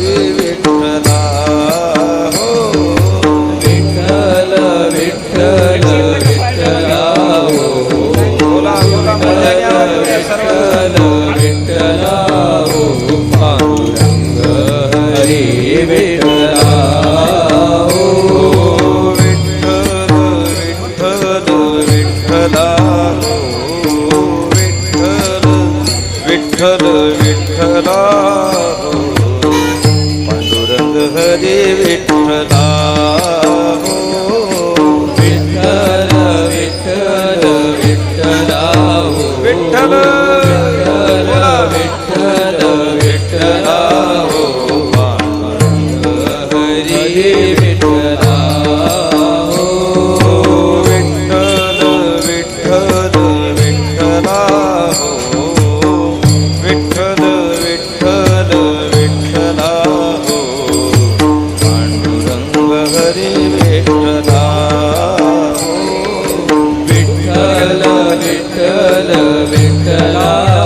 हरी विठ्ठला हो विठ्ठल विठ्ठल विठ्ठला हो बोला विठ्ठल विठ्ठला हो पांडुरंग हरी विठ्ठला हो Vitthal Vitthal Vitthala Love it, love it, love it.